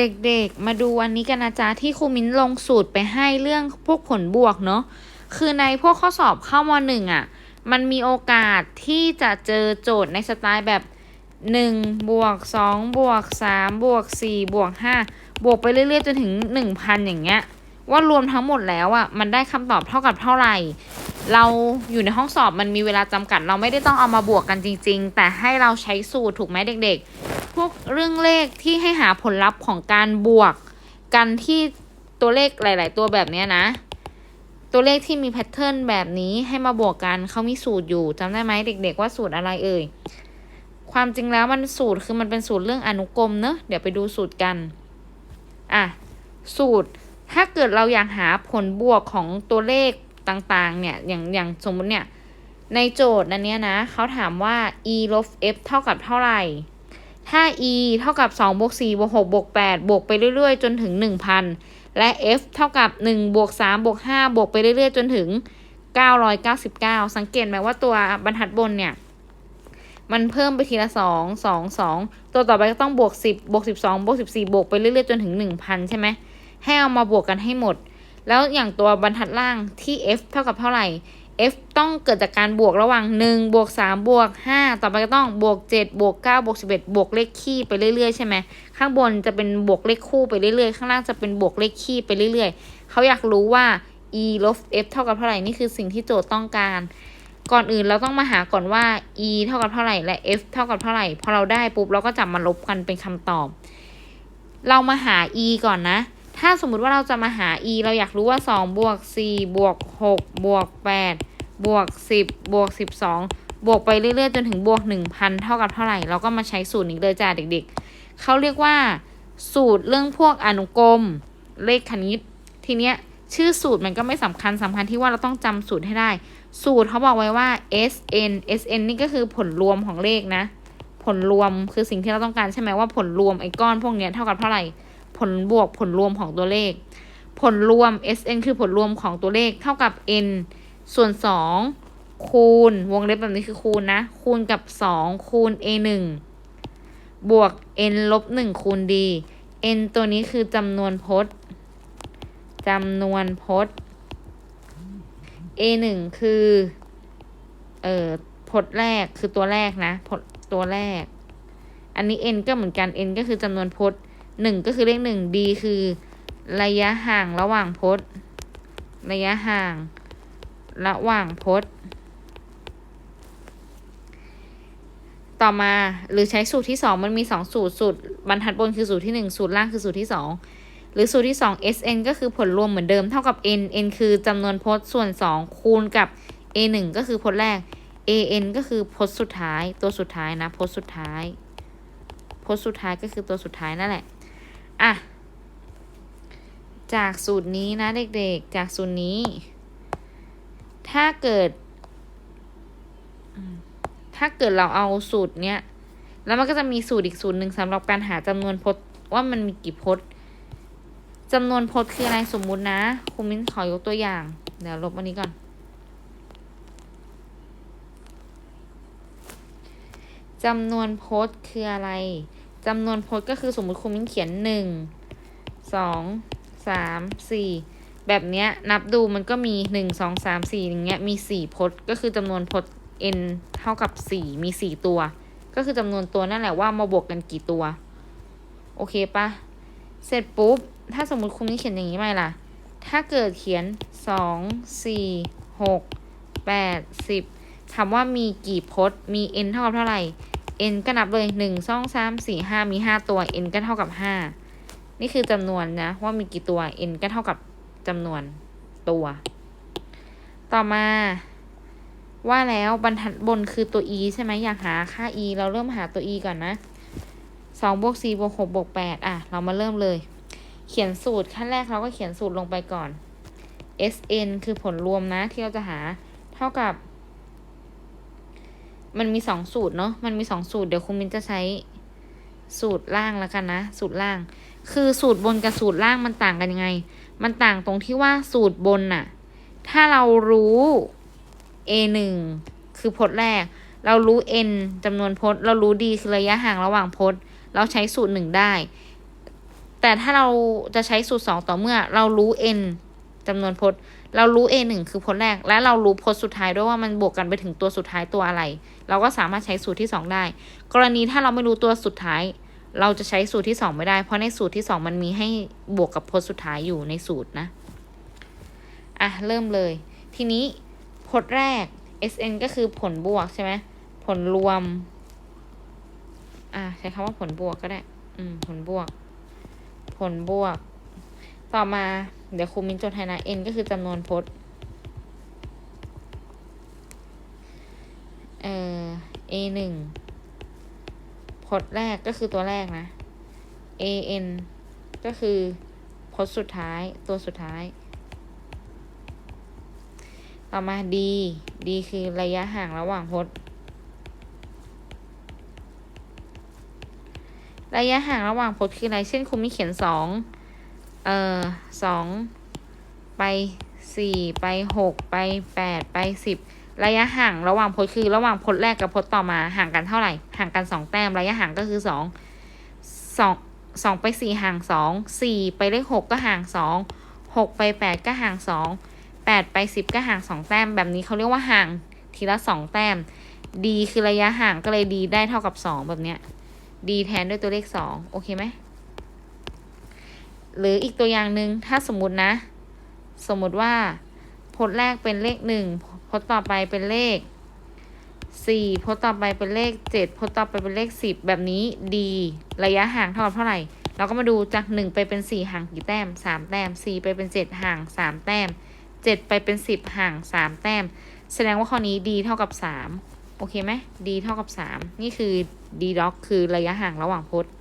เด็กๆ มาดูอันนี้กันนะจ๊ะที่ครูมิ้นลงสูตรไปให้เรื่องพวกผลบวกเนาะคือในพวกข้อสอบเข้ามหนึ่งอะ มันมีโอกาสที่จะเจอโจทย์ในสไตล์แบบหนึ่งบวกสองบวกสามบวกสี่บวกห้าบวกไปเรื่อยๆจนถึงหนึ่งพันอย่างเงี้ย ว่ารวมทั้งหมดแล้วอะมันได้คำตอบเท่ากับเท่าไหร่ เราอยู่ในห้องสอบมันมีเวลาจำกัด เราไม่ได้ต้องเอามาบวกกันจริง ๆ แต่ให้เราใช้สูตรถูกไหมเด็กๆ พวกเรื่องเลขที่ให้หาผลลัพธ์ของการบวก กันที่ตัวเลขหลาย ๆ ตัวแบบนี้นะ ตัวเลขที่มีแพทเทิร์นแบบนี้ให้มาบวกกันเขามีสูตรอยู่จำได้ไหมเด็ก ๆ ว่าสูตรอะไรเอ่ยความจริงแล้วมันสูตรคือมันเป็นสูตรเรื่องอนุกรมเนอะเดี๋ยวไปดูสูตรกันอะสูตรถ้าเกิดเราอยากหาผลบวกของตัวเลขต่างๆ เนี่ย อย่างอย่างสมมติเนี่ย ในโจทย์นันเนี้ยนะ เขาถามว่า e ลบ f เท่ากับเท่าไหร่ ถ้า e เท่ากับ 2 บวก 4 บวก 6 บวก 8 บวกไปเรื่อย ๆ จนถึง 1,000 และ f เท่ากับ 1 บวก 3 บวก 5 บวกไปเรื่อย ๆ จนถึง 999 สังเกตไหมว่าตัวบรรทัดบนเนี่ย มันเพิ่มไปทีละ 2 2 2 ตัวต่อไปก็ต้องบวก 10 บวก 12 บวก 14 บวกไปเรื่อย ๆ จนถึง 1,000 ใช่ไหม ให้เอามาบวกกันให้หมด แล้วอย่างตัวบรรทัดล่างที่ f เท่ากับเท่าไหร่ f ต้องเกิดจากการบวกระหว่าง1บวก3บวก5ต่อไปก็ต้องบวก7บวก9บวก11 บวกเลขคี่ไปเรื่อยๆใช่ไหมข้างบนจะเป็นบวกเลขคู่ไปเรื่อยๆ ข้างล่างจะเป็นบวกเลขคี่ไปเรื่อยๆ เขาอยากรู้ว่า e ลบ f เท่ากับเท่าไหร่นี่คือสิ่งที่โจทย์ต้องการ ก่อนอื่นเราต้องมาหาก่อนว่า e เท่ากับเท่าไหร่และ f เท่ากับเท่าไหร่พอเราได้ปุ๊บเราก็จับมาลบกันเป็นคำตอบ เรามาหา e ก่อนนะถ้าสมมุติว่าเราจะมาหา e เราอยากรู้ว่า 2 บวก 4 บวก 6 บวก 8 บวก 10 บวก 12 บวกไปเรื่อยๆ จนถึงบวก 1,000 เท่ากับเท่าไหร่ เราก็มาใช้สูตรนี้เลยจ้าเด็กๆ เขาเรียกว่า สูตรเรื่องพวกอนุกรม เลขคณิต ทีเนี้ยชื่อสูตรมันก็ไม่สำคัญสำคัญที่ว่าเราต้องจำสูตรให้ได้ สูตรเขาบอกไว้ว่า SN SN นี่ก็คือผลรวมของเลขนะ ผลรวมคือสิ่งที่เราต้องการใช่ไหมว่าผลรวมไอ้ก้อนพวกเนี้ยเท่ากับเท่าไหร่ ผลบวกผลรวมของตัวเลข ผลรวม SN คือผลรวมของตัวเลขเท่ากับ n ส่วน 2 คูณวงเล็บแบบนี้คือคูณนะ คูณกับ 2 คูณ a 1บวก n ลบ1คูณ d n ตัวนี้คือจำนวนพจน์จำนวนพจน์ a 1คือ เอ่อพจน์แรกคือตัวแรกนะพจน์ตัวแรก อันนี้ n ก็เหมือนกัน n ก็คือจำนวนพจน์หนึ่งก็คือเลขหนึ่ง d คือ ระยะห่างระหว่างพจน์ ระยะห่าง ระหว่างพจน์ ต่อมาหรือใช้สูตรที่สองมันมีสองสูตรสูตรบรรทัดบนคือสูตรที่หนึ่งสูตรล่างคือสูตรที่สองหรือสูตรที่สอง sn ก็คือผลรวมเหมือนเดิมเท่ากับ n n คือจำนวนพจน์ส่วนสองคูณกับ a หนึ่งก็คือพจน์แรก an ก็คือพจน์สุดท้าย ตัวสุดท้ายนะพจน์สุดท้ายพจน์สุดท้ายก็คือตัวสุดท้ายนั่นแหละอะจากสูตรนี้นะเด็กๆ จากสูตรนี้ ถ้าเกิด ถ้าเกิดเราเอาสูตรเนี้ย แล้วมันก็จะมีสูตรอีกสูตรหนึ่งสำหรับการหาจำนวนพจน์ว่ามันมีกี่พจน์จำนวนพจน์คืออะไรสมมุตินะครูมิ้นขอยกตัวอย่าง เดี๋ยวลบอันนี้ก่อน จำนวนพจน์คืออะไรจำนวนพจน์ก็คือสมมุติครูมิ้นเขียนหนึ่งสองสามสี่ แบบเนี้ยนับดูมันก็มีหนึ่งสองสามสี่อย่างเงี้ยมีสี่พจน์ ก็คือจำนวนพจน์ n เท่ากับสี่มีสี่ตัว ก็คือจำนวนตัวนั่นแหละว่ามาบวกกันกี่ตัว โอเคปะเสร็จปุ๊บ ถ้าสมมติคุณนี่เขียนอย่างนี้ไหมล่ะ ถ้าเกิดเขียนสองสี่หกแปดสิบถามว่ามีกี่พจน์ มี n เท่ากับเท่าไหร่ n ก็นับเลยหนึ่งสองสามสี่ห้ามีห้าตัว n ก็เท่ากับห้านี่คือจำนวนนะว่ามีกี่ตัว n ก็เท่ากับ จำนวนตัว ต่อมาว่าแล้วบรรทัดบนคือตัว e ใช่ไหมอยากหาค่า e เราเริ่มหาตัว e ก่อนนะสองบวกสี่บวกหกบวกแปดอะ เรามาเริ่มเลย เขียนสูตรขั้นแรกเราก็เขียนสูตรลงไปก่อน sn คือผลรวมนะที่เราจะหาเท่ากับ มันมีสองสูตรเนาะมันมีสองสูตรเดี๋ยวคุณมินจะใช้สูตรล่างแล้วกันนะ สูตรล่าง คือสูตรบนกับสูตรล่างมันต่างกันยังไง มันต่างตรงที่ว่าสูตรบนน่ะ ถ้าเรารู้ a หนึ่งคือพจน์แรก เรารู้ n จำนวนพจน์ เรารู้ d คือระยะห่างระหว่างพจน์ เราใช้สูตรหนึ่งได้ แต่ถ้าเราจะใช้สูตรสองต่อเมื่อ เรารู้ n จำนวนพจน์ เรารู้ a หนึ่งคือพจน์แรก และเรารู้พจน์สุดท้ายด้วยว่ามันบวกกันไปถึงตัวสุดท้ายตัวอะไร เราก็สามารถใช้สูตรที่สองได้ กรณีถ้าเราไม่รู้ตัวสุดท้าย เราจะใช้สูตรที่สองไม่ได้ เพราะในสูตรที่สองมันมีให้บวกกับพจน์สุดท้ายอยู่ในสูตรนะ อะ เริ่มเลย ทีนี้พจน์แรก SN ก็คือผลบวกใช่ไหมผลรวม อะใช้คำว่าผลบวกก็ได้ อืม ผลบวก ผลบวก ต่อมาเดี๋ยวครูมินจดให้นะ n ก็คือจำนวนพจน์ เอ่อ a หนึ่ง พจน์แรกก็คือตัวแรกนะ a n ก็คือพจน์สุดท้ายตัวสุดท้าย ต่อมา d d คือระยะห่างระหว่างพจน์ ระยะห่างระหว่างพจน์คืออะไร เช่นคุณมีเขียนสองเอ่อสองไปสี่ไปหกไปแปดไปสิบ ระยะห่างระหว่างพจน์คือระหว่างพจน์แรกกับพจน์ต่อมาห่างกันเท่าไหร่ ห่างกันสองแต้ม ระยะห่างก็คือสองสองสองไปสี่ห่างสองสี่ไปเลขหกก็ห่างสองหกไปแปดก็ห่างสองแปดไปสิบก็ห่างสองแต้ม แบบนี้เขาเรียกว่าห่างทีละสองแต้ม d คือระยะห่างก็เลย d ได้เท่ากับสองแบบเนี้ย d แทนด้วยตัวเลขสองโอเคไหมหรืออีกตัวอย่างหนึ่งถ้าสมมตินะ สมมติว่าพจน์แรกเป็นเลขหนึ่ง พจน์ต่อไปเป็นเลขสี่พจน์ต่อไปเป็นเลขเจ็ดพจน์ต่อไปเป็นเลขสิบแบบนี้ดีระยะห่างเท่ากับเท่าไหร่ เราก็มาดูจากหนึ่งไปเป็นสี่ห่างกี่แต้มสามแต้มสี่ไปเป็นเจ็ดห่างสามแต้มเจ็ดไปเป็นสิบห่างสามแต้ม แสดงว่าข้อนี้ดีเท่ากับสามโอเคไหมดีเท่ากับสามนี่คือดีด็อกคือระยะห่างระหว่างพจน์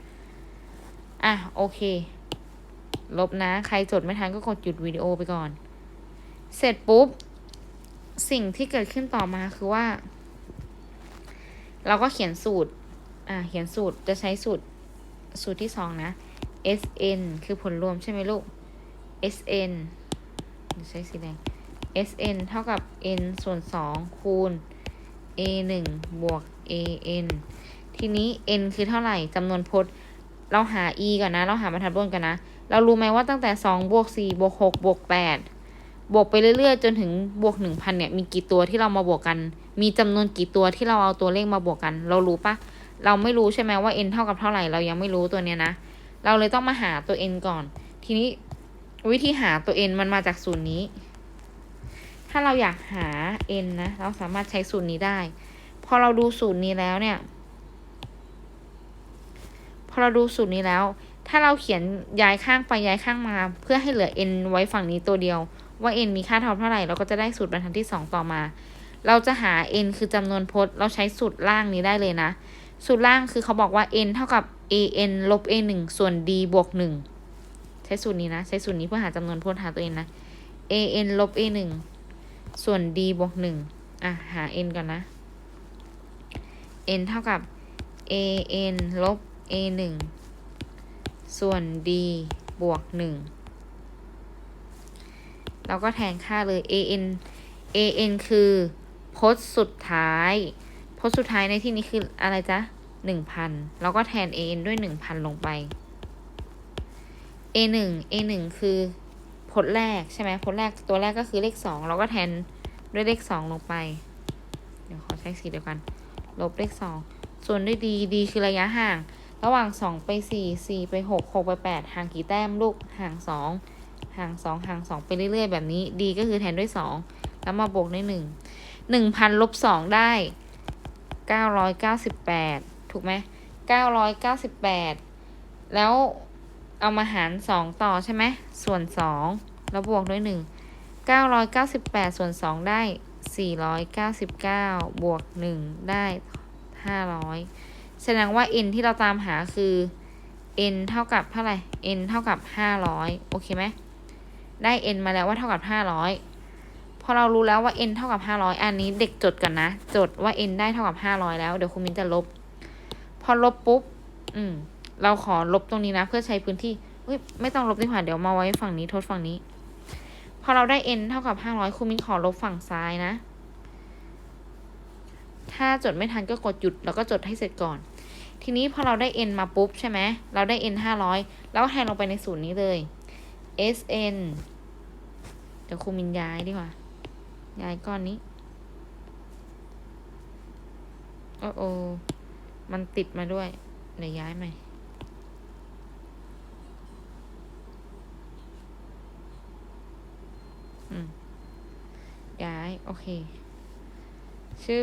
อะโอเค ลบนะ ใครจดไม่ทันก็กดหยุดวิดีโอไปก่อน เสร็จปุ๊บ สิ่งที่เกิดขึ้นต่อมาคือว่า เราก็เขียนสูตร อ่า เขียนสูตรจะใช้สูตรสูตรที่สองนะ SN คือผลรวมใช่ไหมลูก SN ใช้สีแดง SN เท่ากับ n ส่วนสองคูณ a หนึ่งบวก an ทีนี้ n คือเท่าไหร่จำนวนพจน์ เราหา e ก่อนนะ เราหาบรรทัดบนกันนะ เรารู้ไหมว่าตั้งแต่สองบวกสี่บวกหกบวกแปด บวกไปเรื่อยๆ จนถึงบวกหนึ่งพันเนี่ยมีกี่ตัวที่เรามาบวกกัน มีจำนวนกี่ตัวที่เราเอาตัวเลขมาบวกกัน เรารู้ปะเราไม่รู้ใช่ไหมว่า n เท่ากับเท่าไหร่เรายังไม่รู้ตัวเนี้ยนะ เราเลยต้องมาหาตัว n ก่อน ทีนี้วิธีหาตัว n มันมาจากสูตรนี้ ถ้าเราอยากหา n นะเราสามารถใช้สูตรนี้ได้ พอเราดูสูตรนี้แล้วเนี่ย พอเราดูสูตรนี้แล้ว ถ้าเราเขียนย้ายข้างไปย้ายข้างมา เพื่อให้เหลือ n ไว้ฝั่งนี้ตัวเดียว ว่า n มีค่าเท่าเท่าไหร่ เราก็จะได้สูตรบรรทัดที่สองต่อมา เราจะหา n คือจำนวนพจน์ เราใช้สูตรล่างนี้ได้เลยนะ สูตรล่างคือเขาบอกว่า n เท่ากับ an ลบ a หนึ่งส่วน d บวกหนึ่งใช้สูตรนี้นะ ใช้สูตรนี้เพื่อหาจำนวนพจน์หาตัว n นะ an ลบ a หนึ่งส่วน d บวกหนึ่งอะ หา n ก่อนนะ n เท่ากับ an ลบ a หนึ่งส่วน d บวกหนึ่ง เราก็แทนค่าเลย an an คือพจน์สุดท้าย พจน์สุดท้ายในที่นี้คืออะไรจ๊ะหนึ่งพันเราก็แทน an ด้วยหนึ่งพันลงไป a หนึ่ง a หนึ่งคือพจน์แรกใช่ไหมพจน์แรกตัวแรกก็คือเลขสองเราก็แทนด้วยเลขสองลงไป เดี๋ยวขอใช้สีเดียวกัน ลบเลขสองส่วนด้วย d d คือระยะห่าง ระหว่างสองไปสี่สี่ไปหกหกไปแปดห่างกี่แต้มลูกห่างสอง ห่างสองห่างสองไปเรื่อยๆ แบบนี้ d ก็คือแทนด้วยสองแล้วมาบวกด้วยหนึ่งหนึ่งพันลบสองได้เก้าร้อยเก้าสิบแปดถูกไหมเก้าร้อยเก้าสิบแปดแล้วเอามาหารสองต่อใช่ไหมส่วนสองแล้วบวกด้วยหนึ่งเก้าร้อยเก้าสิบแปดส่วนสองได้สี่ร้อยเก้าสิบเก้าบวกหนึ่งได้ห้าร้อยแสดงว่า n ที่เราตามหาคือ n เท่ากับเท่าไหร่ n เท่ากับห้าร้อยโอเคไหม ได้ n มาแล้วว่าเท่ากับห้าร้อยพอเรารู้แล้วว่า n เท่ากับห้าร้อยอันนี้เด็กจดกันนะ จดว่า n ได้เท่ากับห้าร้อยแล้ว เดี๋ยวคุณมินจะลบ พอลบปุ๊บ อืม เราขอลบตรงนี้นะ เพื่อใช้พื้นที่เฮ้ยไม่ต้องลบดีกว่าเดี๋ยวมาไว้ฝั่งนี้ทดฝั่งนี้ พอเราได้ n เท่ากับห้าร้อยคุณมินขอลบฝั่งซ้ายนะ ถ้าจดไม่ทันก็กดหยุดแล้วก็จดให้เสร็จก่อน ทีนี้พอเราได้ n มาปุ๊บใช่ไหม เราได้ n ห้าร้อยแล้วแทนลงไปในสูตรนี้เลย sn เดี๋ยวครูมินย้ายดีกว่า ย้ายก้อนนี้ โอ้โอมันติดมาด้วยเดี๋ยวย้ายใหม่ย้าย โอเค ชื่อ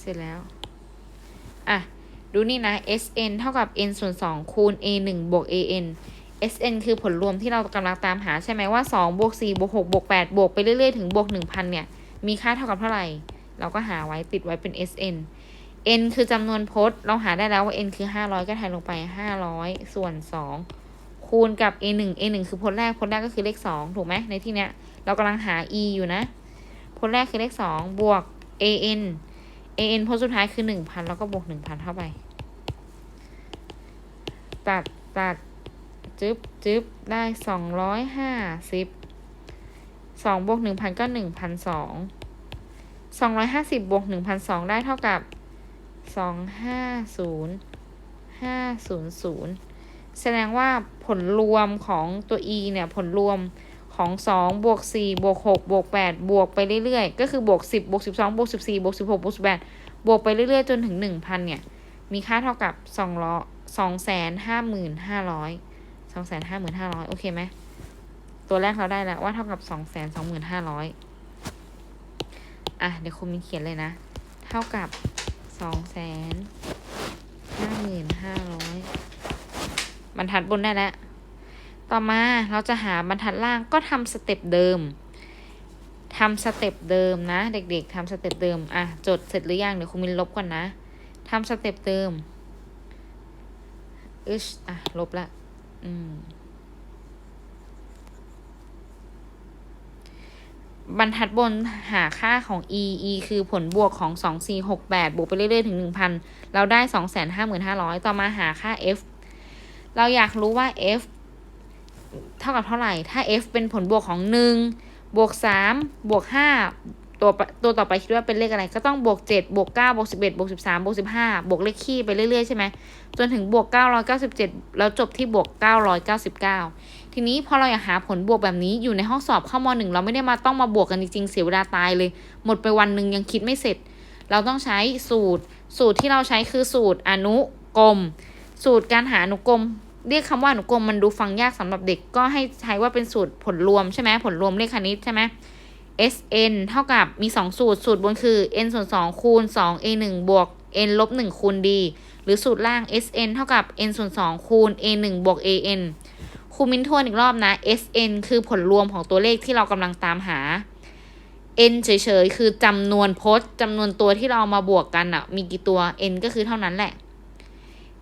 เสร็จแล้ว อะ ดูนี่นะ sn เท่ากับ n ส่วน2คูณ a 1บวก an sn คือผลรวมที่เรากำลังตามหาใช่ไหมว่า2บวก4บวก6บวก8บวกไปเรื่อยๆ ถึงบวก1,000 เนี่ย มีค่าเท่ากับเท่าไหร่ เราก็หาไว้ติดไว้เป็น sn n คือจำนวนพจน์เราหาได้แล้วว่า n คือ 500 ก็แทนลงไป 500 ส่วน 2 คูณกับ a 1 a 1คือพจน์แรกพจน์แรกก็คือเลข 2 ถูกไหมในที่เนี้ย เรากำลังหา e อยู่นะ พจน์แรกคือเลข 2 บวก an an พจน์สุดท้ายคือ 1,000 แล้วก็บวก 1,000 เข้าไป ตัดตัด จึ๊บจึ๊บได้250 2บวก1,000ก็1,200 250บวก1,200ได้เท่ากับ250 500แสดงว่าผลรวมของตัว e เนี่ย ผลรวมของ2บวก4บวก6บวก8บวกไปเรื่อยๆ ก็คือบวก10บวก12บวก14บวก16บวก18บวกไปเรื่อยๆ จนถึง1,000เนี่ย มีค่าเท่ากับ2ล้อ 255,500 255,500โอเคไหม ตัวแรกเราได้แล้วว่าเท่ากับ225,500อะ เดี๋ยวคุณมินเขียนเลยนะ เท่ากับ255,500บรรทัดบนได้แล้ว ต่อมาเราจะหาบรรทัดล่างก็ทำสเต็ปเดิมทำสเต็ปเดิมนะ เด็กๆทำสเต็ปเดิม อะ จดเสร็จหรือยังเดี๋ยวคุณมินลบก่อนนะทำสเต็ปเดิมอึชอะ ลบละ บรรทัดบนหาค่าของ e e คือผลบวกของ 2 4 6 8 บวกไปเรื่อยๆ ถึง 1,000 เราได้ 255,500 ต่อมาหาค่า f เราอยากรู้ว่า f เท่ากับเท่าไหร่ ถ้า f เป็นผลบวกของ 1 บวก 3 บวก 5 ตัวตัวต่อไปคิดว่าเป็นเลขอะไรก็ต้องบวก7บวก9บวก11บวก13บวก15บวกเลขคี่ไปเรื่อยๆใช่ไหมจนถึงบวก 997 แล้วจบที่บวก 999 ทีนี้พอเราอยากหาผลบวกแบบนี้อยู่ในห้องสอบข้ามหนึ่งเราไม่ได้มาต้องมาบวกกันจริงๆเสียเวลาตายเลย หมดไปวันหนึ่งยังคิดไม่เสร็จ เราต้องใช้สูตร สูตรที่เราใช้คือสูตรอนุกรม สูตรการหาอนุกรมเรียกคำว่าอนุกรมมันดูฟังยากสำหรับเด็กก็ให้ใช้ว่าเป็นสูตรผลรวมใช่ไหมผลรวมเลขคณิตใช่ไหม SN เท่ากับมี 2 สูตร สูตรบนคือ n ส่วน2คูณ 2 a 1บวก n ลบ1คูณ d หรือสูตรล่าง SN เท่ากับ n ส่วน2คูณ a 1บวก an ครูมินทวนอีกรอบนะ SN คือผลรวมของตัวเลขที่เรากำลังตามหา n เฉยๆ คือจำนวนพจน์จำนวนตัวที่เรามาบวกกันอะมีกี่ตัว n ก็คือเท่านั้นแหละ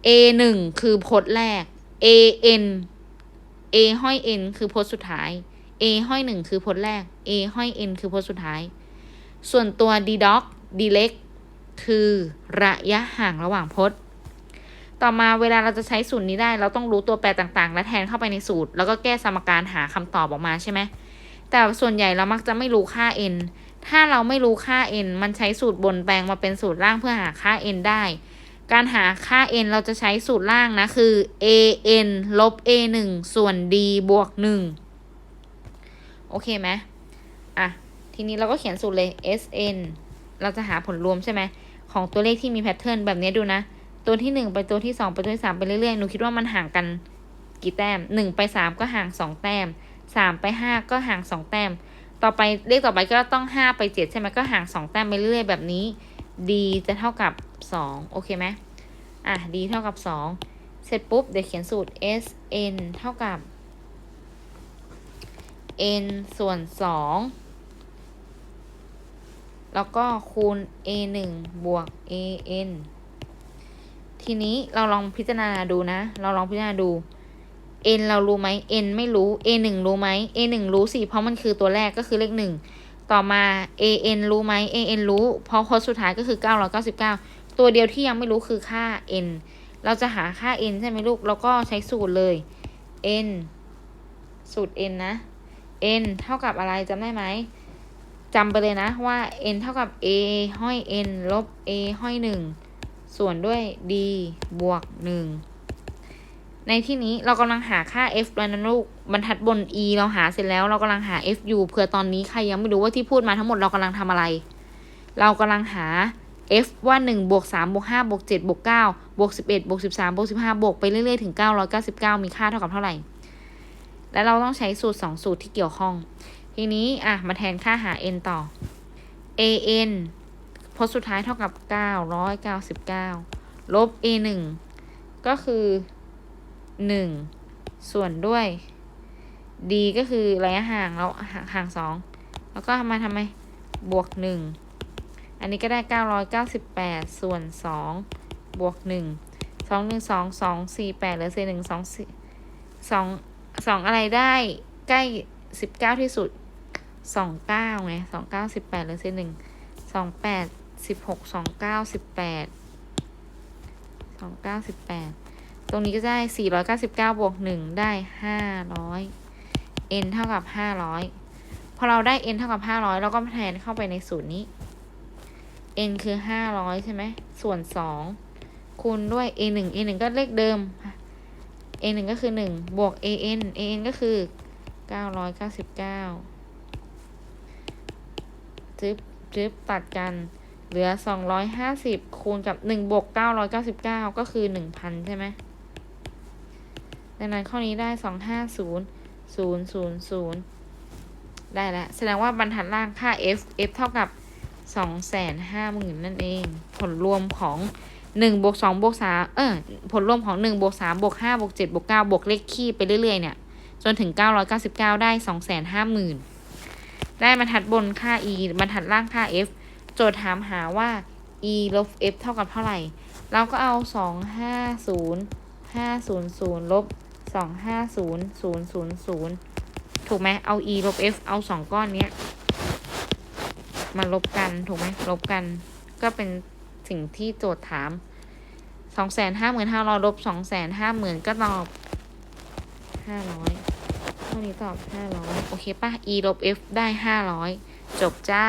a 1คือพจน์แรก a n a ห้อย n คือพจน์สุดท้าย a ห้อย1คือพจน์แรก a ห้อย n คือพจน์สุดท้าย ส่วนตัว d doc d เล็กคือระยะห่างระหว่างพจน์ ต่อมาเวลาเราจะใช้สูตรนี้ได้ เราต้องรู้ตัวแปรต่างๆ และแทนเข้าไปในสูตร แล้วก็แก้สมการหาคำตอบออกมาใช่ไหม แต่ส่วนใหญ่เรามักจะไม่รู้ค่า n ถ้าเราไม่รู้ค่า n มันใช้สูตรบนแปลงมาเป็นสูตรล่างเพื่อหาค่า n ได้ การหาค่า n เราจะใช้สูตรล่างนะคือ a n ลบ a 1ส่วน d บวก 1 โอเคไหมอะ ทีนี้เราก็เขียนสูตรเลย s n เราจะหาผลรวมใช่ไหม ของตัวเลขที่มีแพทเทิร์นแบบนี้ดูนะ ตัวที่หนึ่งไปตัวที่สองไปตัวที่สามไปเรื่อยๆ หนูคิดว่ามันห่างกันกี่แต้มหนึ่งไปสามก็ห่างสองแต้มสามไปห้าก็ห่างสองแต้ม ต่อไปเลขต่อไปก็ต้องห้าไปเจ็ดใช่ไหมก็ห่างสองแต้มไปเรื่อยๆแบบนี้ d จะเท่ากับสองโอเคไหมอะ d เท่ากับสองเสร็จปุ๊บเดี๋ยวเขียนสูตร s n เท่ากับ n ส่วนสองแล้วก็คูณ a 1บวก a n ทีนี้เราลองพิจารณาดูนะ เราลองพิจารณาดู n เรารู้ไหม n ไม่รู้ a 1รู้ไหม a 1รู้สิ เพราะมันคือตัวแรกก็คือเลขหนึ่งต่อมา a n รู้ไหม a n รู้ เพราะค้ดสุดท้ายก็คือ 999 ตัวเดียวที่ยังไม่รู้คือค่า n เราจะหาค่า n ใช่ไหมลูกเราก็ใช้สูตรเลย n สูตร n นะ n เท่ากับอะไรจำได้ไหมจำไปเลยนะว่า n เท่ากับ a ห้อย n ลบ a ห้อย 1 ส่วนด้วย d บวกหนึ่งในที่นี้เรากำลังหาค่า f แล้วนะลูกบรรทัดบน e เราหาเสร็จแล้วเรากำลังหา f อยู่เผื่อตอนนี้ใครยังไม่รู้ว่าที่พูดมาทั้งหมดเรากำลังทำอะไร เรากำลังหา f ว่าหนึ่งบวกสามบวกห้าบวกเจ็ดบวกเก้าบวกสิบเอ็ดบวกสิบสามบวกสิบห้าบวกไปเรื่อยๆถึงเก้าร้อยเก้าสิบเก้ามีค่าเท่ากับเท่าไหร่ แล้วเราต้องใช้สูตรสองสูตรที่เกี่ยวข้อง ทีนี้อะมาแทนค่าหา n ต่อ a n พจน์สุดท้ายเท่ากับเก้าร้อยเก้าสิบเก้าลบ a หนึ่งก็คือหนึ่งส่วนด้วย d ก็คือระยะห่างเราห่างห่างสองแล้วก็มาทำไม บวกหนึ่งอันนี้ก็ได้เก้าร้อยเก้าสิบแปดส่วนสองบวกหนึ่งสองหนึ่งสองสองสี่แปดเหลือเศษหนึ่ง สองอะไรได้ใกล้สิบเก้าที่สุดสองเก้าไงสองเก้าสิบแปดเหลือเศษหนึ่งสองแปดสิบหกสองเก้าสิบแปดสองเก้าสิบแปดตรงนี้ก็ได้สี่ร้อยเก้าสิบเก้าบวกหนึ่งได้ห้าร้อย n เท่ากับห้าร้อยพอเราได้ n เท่ากับห้าร้อยเราก็แทนเข้าไปในสูตรนี้ n คือห้าร้อยใช่ไหม ส่วนสองคูณด้วย a หนึ่ง a หนึ่งก็เลขเดิม a หนึ่งก็คือหนึ่งบวก a n a n ก็คือเก้าร้อยเก้าสิบเก้าจึ๊บจึ๊บตัดกัน เหลือสองร้อยห้าสิบคูณกับหนึ่งบวกเก้าร้อยเก้าสิบเก้าก็คือหนึ่งพันใช่ไหมดังนั้นข้อนี้ได้สองห้าศูนย์ศูนย์ศูนย์ศูนย์ได้แล้ว แสดงว่าบรรทัดล่างค่า f f เท่ากับสองแสนห้าหมื่นนั่นเอง ผลรวมของ หนึ่งบวกสองบวกสามเออผลรวมของหนึ่งบวกสามบวกห้าบวกเจ็ดบวกเก้าบวกเลขคี่ไปเรื่อยๆ เนี่ย จนถึงเก้าร้อยเก้าสิบเก้าได้สองแสนห้าหมื่นได้บรรทัดบนค่า e บรรทัดล่างค่า f โจทย์ถามหาว่า e ลบ f เท่ากับเท่าไหร่ เราก็เอาสองห้าศูนย์ห้าศูนย์ศูนย์ลบสองห้าศูนย์ศูนย์ศูนย์ศูนย์ถูกไหมเอา e ลบ f เอาสองก้อนเนี้ยมาลบกัน ถูกไหมลบกัน ก็เป็น สิ่งที่โจทย์ถามสองแสนห้าหมื่นห้าร้อยลบสองแสนห้าหมื่นก็ตอบห้าร้อยเท่านี้ตอบห้าร้อยโอเคป่ะ e ลบ f ได้ห้าร้อยจบจ้า